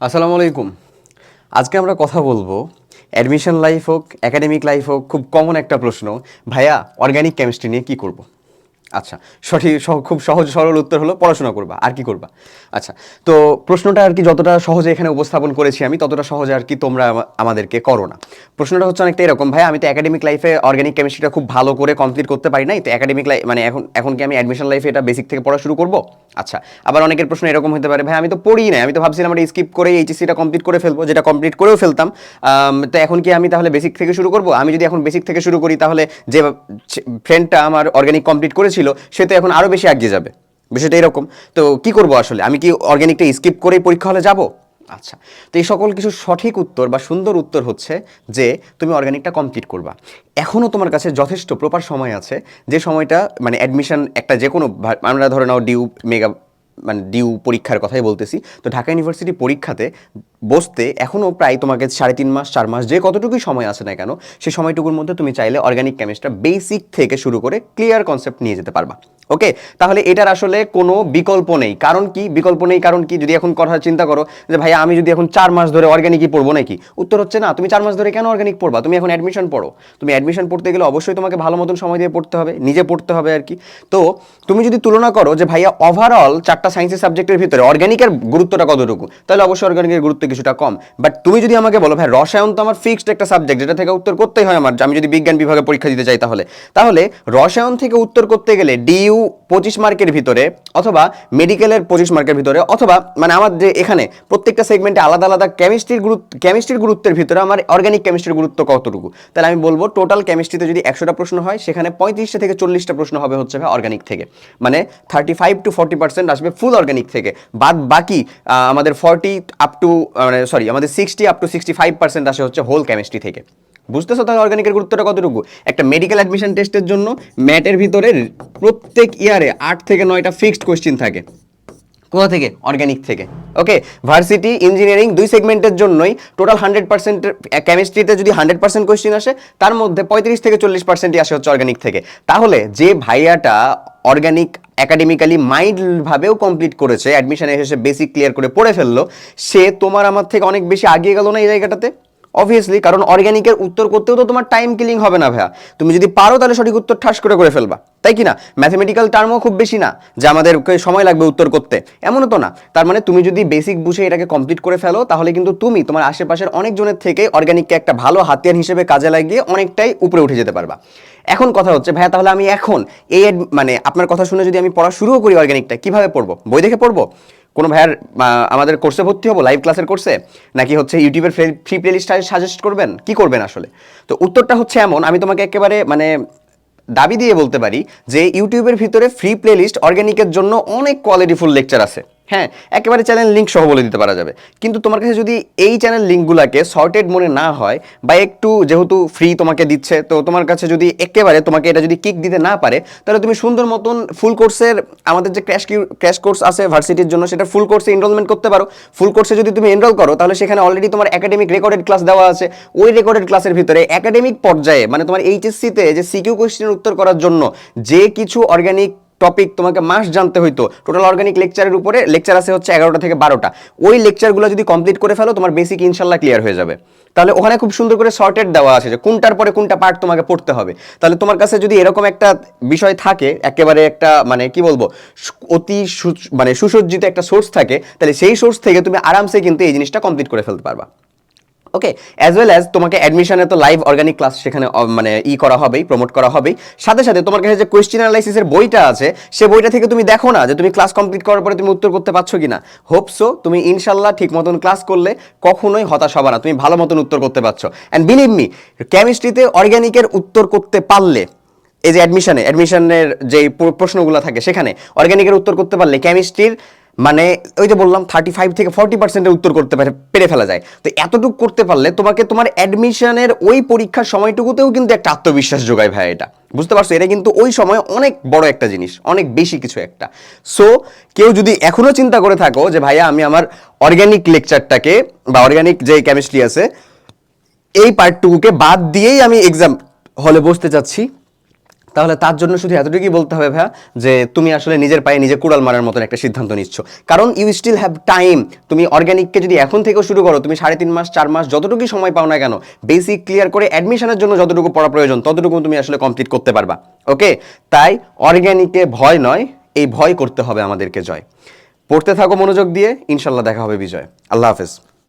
আসসালামু আলাইকুম। আজকে আমরা কথা বলব অ্যাডমিশন লাইফ হোক একাডেমিক লাইফ হোক, খুব কমন একটা প্রশ্ন। ভাইয়া অর্গ্যানিক কেমিস্ট্রি নিয়ে কী করব? আচ্ছা সঠিক খুব সহজ, সরল উত্তর হলো পড়াশোনা করবা, আর কি করবা? আচ্ছা তো প্রশ্নটা আর কি যতটা সহজে এখানে উপস্থাপন করেছি আমি, ততটা সহজে আর কি তোমরা আমাদেরকে করো না। প্রশ্নটা হচ্ছে অনেকটা এরকম, ভাই, আমি তো একাডেমিক লাইফে অর্গানিক কেমিস্ট্রিটা খুব ভালো করে কমপ্লিট করতে পারি নাই, তো একাডেমিক লাইফ মানে এখন এখন কি আমি অ্যাডমিশন লাইফে এটা বেসিক থেকে পড়া শুরু করব? আচ্ছা আবার অনেকের প্রশ্ন এরকম হতে পারে, ভাই, আমি তো পড়ি নাই, আমি তো ভাবছিলাম এটা স্কিপ করে এইচএসসিটা কমপ্লিট করে ফেলব, যেটা কমপ্লিট করেও ফেলতাম তো এখন কি আমি তাহলে বেসিক থেকে শুরু করব? আমি যদি এখন বেসিক থেকে শুরু করি, তাহলে যে ফ্রেন্ডটা আমার অর্গানিক কমপ্লিট করেছিল সে তো এখন আরও বেশি আগিয়ে যাবে। বিষয়টা এরকম। তো কি করব আসলে? আমি কি অর্গ্যানিকটা স্কিপ করেই পরীক্ষা হলে যাব? আচ্ছা তো এই সকল কিছু সঠিক উত্তর বা সুন্দর উত্তর হচ্ছে যে, তুমি অর্গ্যানিকটা কমপ্লিট করবা। এখনও তোমার কাছে যথেষ্ট প্রপার সময় আছে। যে সময়টা মানে অ্যাডমিশন একটা যে কোনো আমরা ধরে নাও ডিউ মেগা মানে ডিউ পরীক্ষার কথাই বলতেছি। তো ঢাকা ইউনিভার্সিটি পরীক্ষাতে বসতে এখনও প্রায় তোমাকে সাড়ে তিন মাস, চার মাস যে কতটুকুই সময় আছে না কেন সেই সময়টুকুর মধ্যে তুমি চাইলে অর্গানিক কেমিস্ট্রি বেসিক থেকে শুরু করে ক্লিয়ার কনসেপ্ট নিয়ে যেতে পারবা। ওকে তাহলে এটার আসলে কোনো বিকল্প নেই। কারণ কি? বিকল্প নেই কারণ কি? যদি এখন কথা চিন্তা করো যে, ভাইয়া, আমি যদি এখন চার মাস ধরে অর্গানিকই পড়ব নাকি? উত্তর হচ্ছে না, তুমি চার মাস ধরে কেন অর্গানিক পড়বা? তুমি এখন অ্যাডমিশন পড়ো। তুমি অ্যাডমিশন পড়তে গেলে অবশ্যই তোমাকে ভালো মতন সময় দিয়ে পড়তে হবে, নিজে পড়তে হবে আর কি। তো তুমি যদি তুলনা করো যে, ভাইয়া ওভারঅল চারটা সায়েন্সের সাবজেক্টের ভিতরে অর্গানিকের গুরুত্বটা কতটুকু? তাহলে অবশ্যই অর্গানিকের গুরুত্ব কিছুটা কম। বাট তুমি যদি আমাকে বলো ভাই রসায়ন তো আমার ফিক্সড একটা সাবজেক্ট যেটা থেকে উত্তর করতেই হয় আমার আমি যদি বিজ্ঞান বিভাগে পরীক্ষা দিতে চাই তাহলে? তাহলে রসায়ন থেকে উত্তর করতে গেলে ডিইউ পঁচিশ মার্কের ভিতরে অথবা মেডিকেলের পঁচিশ মার্কের ভিতরে অথবা মানে আমার যে এখানে প্রত্যেকটা সেগমেন্টে আলাদা আলাদা কেমিস্ট্রির গুরুত্ব কেমিস্ট্রির গুরুত্বের ভিতরে আমার অর্গানিক কেমিস্ট্রির গুরুত্ব কতটুকু? তাহলে আমি বলব টোটাল কেমিস্ট্রিতে যদি একশোটা প্রশ্ন হয়, সেখানে পঁয়ত্রিশটা থেকে চল্লিশটা প্রশ্ন হবে হচ্ছে অর্গানিক থেকে। মানে thirty five to forty percent আসবে ফুল অর্গানিক থেকে। বাদ বাকি আমাদের ফর্টি আপ টু মানে সরি আমাদের sixty up to sixty five percent আসে হচ্ছে হোল কেমিস্ট্রি থেকে। বুঝতেছো তাহলে অর্গানিকের গুরুত্বটা কতটুকু? একটা মেডিকেল অ্যাডমিশন টেস্টের জন্য ম্যাটের ভিতরে প্রত্যেক ইয়ারে আট থেকে নয়টা ফিক্সড কোশ্চিন থাকে। কোথা থেকে? অর্গানিক থেকে। ওকে ভার্সিটি ইঞ্জিনিয়ারিং দুই সেগমেন্টের জন্যই টোটাল হান্ড্রেড পার্সেন্ট কেমিস্ট্রিতে যদি হান্ড্রেড পার্সেন্ট কোয়েশ্চেন আসে, তার মধ্যে পঁয়ত্রিশ থেকে চল্লিশ পার্সেন্টই আসে হচ্ছে অর্গানিক থেকে। তাহলে যে ভাইয়াটা অর্গানিক একাডেমিক্যালি মাইন্ডভাবেও কমপ্লিট করেছে অ্যাডমিশনে এসে বেসিক ক্লিয়ার করে পড়ে ফেলল, সে তোমার আমার থেকে অনেক বেশি আগিয়ে গেল না এই জায়গাটাতে? অবভিয়াসলি কারণ অর্গানিকের উত্তর করতেও তো তোমার টাইম কিলিং হবে না ভাইয়া। তুমি যদি পারো তাহলে সঠিক উত্তর ঠাস করে করে ফেলবা। তাই কি না? ম্যাথমেটিক্যাল টার্মও খুব বেশি না, যে আমাদেরকে সময় লাগবে উত্তর করতে। এমনও তো না। তার মানে তুমি যদি বেসিক বুঝে এটাকে কমপ্লিট করে ফেলো, তাহলে কিন্তু তুমি তোমার আশেপাশের অনেকজনের থেকে অর্গানিককে একটা ভালো হাতিয়ার হিসেবে কাজে লাগিয়ে অনেকটাই উপরে উঠে যেতে পারবা। এখন কথা হচ্ছে, ভাইয়া তাহলে আমি এখন এই মানে আপনার কথা শুনে যদি আমি পড়া শুরুও করি অর্গানিকটা কীভাবে পড়ব? বই দেখে পড়ব? কোনো ভাইয়ার আমাদের কোর্সে ভর্তি হব লাইভ ক্লাসের কোর্সে নাকি হচ্ছে ইউটিউবের ফ্রি প্লেলিস্ট সাজেস্ট করবেন? কি করবেন আসলে? তো উত্তরটা হচ্ছে এমন, আমি তোমাকে একেবারে মানে দাবি দিয়ে বলতে পারি যে ইউটিউবের ভিতরে ফ্রি প্লেলিস্ট অর্গ্যানিকের জন্য অনেক কোয়ালিটিফুল লেকচার আছে। হ্যাঁ একেবারে চ্যানেল লিঙ্ক সহ বলে দিতে পারা যাবে। কিন্তু তোমার কাছে যদি এই চ্যানেল লিঙ্কগুলোকে সর্টেড মনে না হয় বা একটু যেহেতু ফ্রি তোমাকে দিচ্ছে, তো তোমার কাছে যদি একেবারে তোমাকে এটা যদি কিক দিতে না পারে, তাহলে তুমি সুন্দর মতন ফুল কোর্সের আমাদের যে ক্র্যাশ ক্র্যাশ কোর্স আছে ভার্সিটির জন্য সেটা ফুল কোর্সে এনরোলমেন্ট করতে পারো। ফুল কোর্সে যদি তুমি এনরোল করো, তাহলে সেখানে অলরেডি তোমার একাডেমিক রেকর্ডেড ক্লাস দেওয়া আছে। ওই রেকর্ডেড ক্লাসের ভিতরে একাডেমিক পর্যায়ে মানে তোমার এইচএসসিতে যে সিকিউ কোয়েশ্চেনের উত্তর করার জন্য যে কিছু অর্গানিক টপিক তোমাকে মাস জানতে হইতো। টোটাল অর্গানিক লেকচারের উপরে লেকচার আছে হচ্ছে এগারোটা থেকে বারোটা। ওই লেকচারগুলো যদি কমপ্লিট করে ফেলো, তোমার বেসিক ইনশাল্লাহ ক্লিয়ার হয়ে যাবে। তাহলে ওখানে খুব সুন্দর করে সর্টেড দেওয়া আছে যে কোনটার পরে কোনটা পার্ট তোমাকে পড়তে হবে। তাহলে তোমার কাছে যদি এরকম একটা বিষয় থাকে, একেবারে একটা মানে কি বলব অতি মানে সুসজ্জিত একটা সোর্স থাকে, তাহলে সেই সোর্স থেকে তুমি আরামসে কিন্তু এই জিনিসটা কমপ্লিট করে ফেলতে পারবা। ওকে অ্যাজ ওয়েল অ্যাজ তোমাকে অ্যাডমিশনে তো লাইভ অর্গানিক ক্লাস সেখানে মানে ই করা হবেই প্রমোট করা হবেই। সাথে সাথে তোমার কাছে যে কোয়েশ্চেন অ্যানালাইসিসের বইটা আছে, সে বইটা থেকে তুমি দেখো না যে তুমি ক্লাস কমপ্লিট করার পরে তুমি উত্তর করতে পারছ কি কিনা হোপসো তুমি ইনশাল্লাহ ঠিক মতন ক্লাস করলে কখনোই হতাশ হবে না, তুমি ভালো মতন উত্তর করতে পারছ। অ্যান্ড বিলিভ মি কেমিস্ট্রিতে অর্গানিকের উত্তর করতে পারলে, এই যে অ্যাডমিশনে অ্যাডমিশনের যে প্রশ্নগুলো থাকে সেখানে অর্গানিকের উত্তর করতে পারলে কেমিস্ট্রির মানে ওই যে বললাম থার্টি ফাইভ থেকে ফর্টি পার্সেন্টের উত্তর করতে পারে, পেরে ফেলা যায়। তো এতটুকু করতে পারলে তোমাকে তোমার অ্যাডমিশনের ওই পরীক্ষার সময়টুকুতেও কিন্তু একটা আত্মবিশ্বাস যোগায় ভাই এটা। বুঝতে পারছ? এটা কিন্তু ওই সময় অনেক বড় একটা জিনিস, অনেক বেশি কিছু একটা। সো কেউ যদি এখনও চিন্তা করে থাকো যে ভাইয়া আমি আমার অর্গানিক লেকচারটাকে বা অর্গানিক যে কেমিস্ট্রি আছে, এই পার্টটুকুকে বাদ দিয়েই আমি এক্সাম হলে বসতে চাচ্ছি। তাহলে তার জন্য শুধু এতটুকুই বলতে হবে ভাইয়া যে তুমি আসলে নিজের পায়ে নিজে কুড়াল মারার মতন একটা সিদ্ধান্ত নিচ্ছ। কারণ ইউ স্টিল হ্যাভ টাইম তুমি অর্গানিককে যদি এখন থেকেও শুরু করো, তুমি সাড়ে তিন মাস, চার মাস যতটুকুই সময় পাও না কেন বেসিক ক্লিয়ার করে অ্যাডমিশনের জন্য যতটুকু পড়া প্রয়োজন ততটুকু তুমি আসলে কমপ্লিট করতে পারবা। ওকে তাই অর্গানিকে ভয় নয়, এই ভয় করতে হবে আমাদেরকে জয়। পড়তে থাকো মনোযোগ দিয়ে, ইনশাল্লাহ দেখা হবে বিজয়। আল্লাহ হাফেজ।